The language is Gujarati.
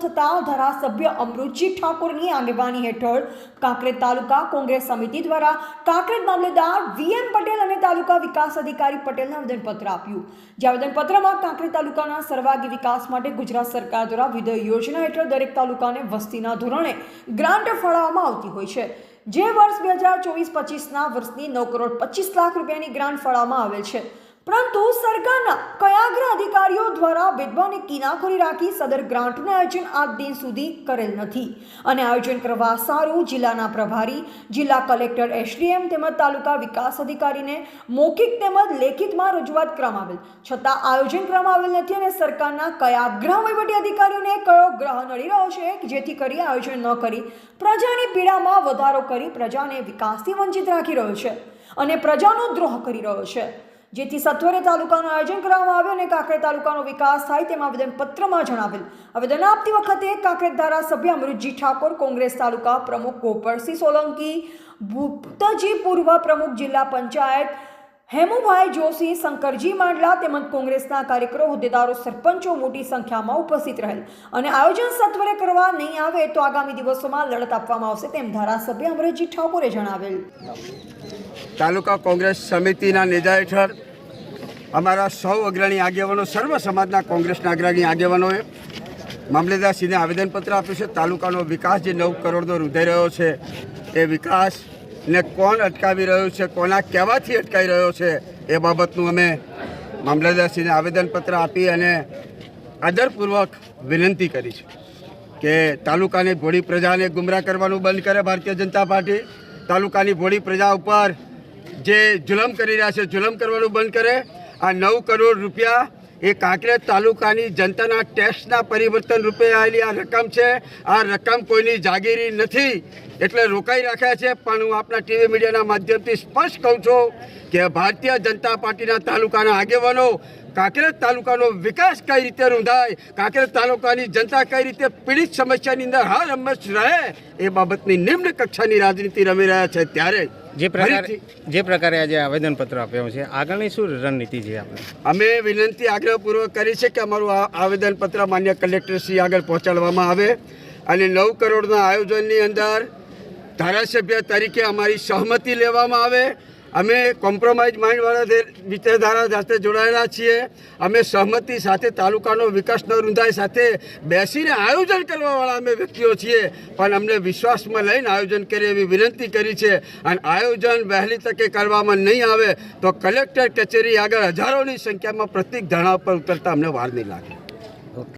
થતા ધારાસભ્ય અમૃતજી ઠાકોરની આગેવાની હેઠળ કાંકરેજ તાલુકા કોંગ્રેસ સમિતિ દ્વારા કાંકરેજ મામલેદાર વીએમ પટેલ અને તાલુકા વિકાસ અધિકારી પટેલને આવેદનપત્ર આપ્યું. જે આવેદનપત્રમાં કાંકરેજ તાલુકાના સર્વાગી વિકાસ માટે ગુજરાત સરકાર દ્વારા વિવિધ યોજના હેઠળ દરેક તાલુકાને વસ્તીના ધોરણે ગ્રાન્ટ ફાળવવામાં આવતી હોય છે. જે વર્ષ બે હજાર ચોવીસ પચીસના વર્ષની નવ કરોડ પચીસ લાખ રૂપિયાની ગ્રાન્ટ ફાળવવામાં આવેલ છે. પરંતુ સરકારના કયાગ્ર અધિકારીઓ દ્વારા ભેદભાવને કિનાખોરી રાખી સદર ગ્રાન્ટનું આયોજન આજ દિન સુધી કરેલ નથી. અને આયોજન કરવા સારું જિલ્લાના પ્રભારી, જિલ્લા કલેક્ટર એસડીએમ તેમજ તાલુકા વિકાસ અધિકારીને મૌખિક તેમજ લેખિતમાં રજૂઆત કરવામાં આવેલ. છતાં આયોજન કરવામાં આવેલ નથી અને સરકારના કયા ગ્રહ વહીવટી અધિકારીઓને કયો ગ્રહ નડી રહ્યો છે જેથી કરી આયોજન ન કરી, પ્રજાની પીડામાં વધારો કરી પ્રજાને વિકાસથી વંચિત રાખી રહ્યો છે અને પ્રજાનો દ્રોહ કરી રહ્યો છે. જેથી સત્વરે તાલુકાનું આયોજન કરવામાં આવ્યું અને કાંકરેજ તાલુકાનો વિકાસ થાય તેમ આવેદનપત્રમાં જણાવેલ. આવેદન આપતી વખતે કાંકરેજ ધારાસભ્ય અમૃતજી ઠાકોર, કોંગ્રેસ તાલુકા પ્રમુખ ગોપરસિંહ સોલંકી, ભૂપતજી પૂર્વ પ્રમુખ જિલ્લા પંચાયત હેમુભાઈ જોશી, શંકરજી માંડલા તેમજ કોંગ્રેસના કાર્યકરો, હોદ્દેદારો, સરપંચો મોટી સંખ્યામાં ઉપસ્થિત રહેલ. અને આયોજન સત્વરે કરવા નહીં આવે તો આગામી દિવસોમાં લડત આપવામાં આવશે તેમ ધારાસભ્ય અમૃતજી ઠાકોરે જણાવેલ. તાલુકા કોંગ્રેસ સમિતિના નેજા હેઠળ અમારા સૌ અગ્રણી આગેવાનો, સર્વ સમાજના કોંગ્રેસના અગ્રણી આગેવાનોએ મામલેદારશ્રીને આવેદનપત્ર આપ્યું છે. તાલુકાનો વિકાસ જે નવ કરોડનો રૂધાઈ રહ્યો છે, એ વિકાસને કોણ અટકાવી રહ્યું છે, કોના કહેવાથી અટકાઈ રહ્યો છે એ બાબતનું અમે મામલતદારશ્રીને આવેદનપત્ર આપી અને આદરપૂર્વક વિનંતી કરી છે કે તાલુકાની ભોળી પ્રજાને ગુમરાહ કરવાનું બંધ કરે ભારતીય જનતા પાર્ટી. તાલુકાની ભોળી પ્રજા ઉપર જે જુલમ કરી રહ્યા છે, જુલમ કરવાનું બંધ કરે. આ નવ કરોડ રૂપિયા એ કાંકરેજ તાલુકાની જનતાના ટેક્સના પરિવર્તન રૂપે આવેલી આ રકમ છે. આ રકમ કોઈની જાગીરી નથી. એટલે રોકાઈ રાખ્યા છે પણ હું આપણા ટીવી મીડિયાના માધ્યમથી સ્પષ્ટ કહું છું કે ભારતીય જનતા પાર્ટીના તાલુકાના આગેવાનો કાંકરેજ તાલુકાનો વિકાસ કઈ રીતે રૂંધાય કાંકરેજ તાલુકાની જનતા કઈ રીતે પીડિત સમસ્યાની અંદર હાર હંમેશ રહે એ બાબતની નિમ્ન કક્ષાની રાજનીતિ રમી રહ્યા છે ત્યારે. જે પ્રકારે જે પ્રકારે આજે આવેદનપત્ર આપ્યું છે આગળની શું રણનીતિ છે આપણે અમે વિનંતી આગ્રહપૂર્વક કરી છે કે અમારું આ આવેદનપત્ર માન્ય કલેક્ટરશ્રી આગળ પહોંચાડવામાં આવે અને નવ કરોડના આયોજનની અંદર ધારાસભ્ય તરીકે અમારી સહમતિ લેવામાં આવે. અમે કોમ્પ્રોમાઇઝ માઇન્ડવાળા વિચારધારા સાથે જોડાયેલા છીએ. અમે સહમતિ સાથે તાલુકાનો વિકાસ ન સાથે બેસીને આયોજન કરવાવાળા અમે વ્યક્તિઓ છીએ. પણ અમને વિશ્વાસમાં લઈને આયોજન કરીએ એવી વિનંતી કરી છે. અને આયોજન વહેલી તકે કરવામાં નહીં આવે તો કલેક્ટર કચેરી આગળ હજારોની સંખ્યામાં પ્રતિક ધરણા પર ઉતરતા અમને વાર નહીં લાગે.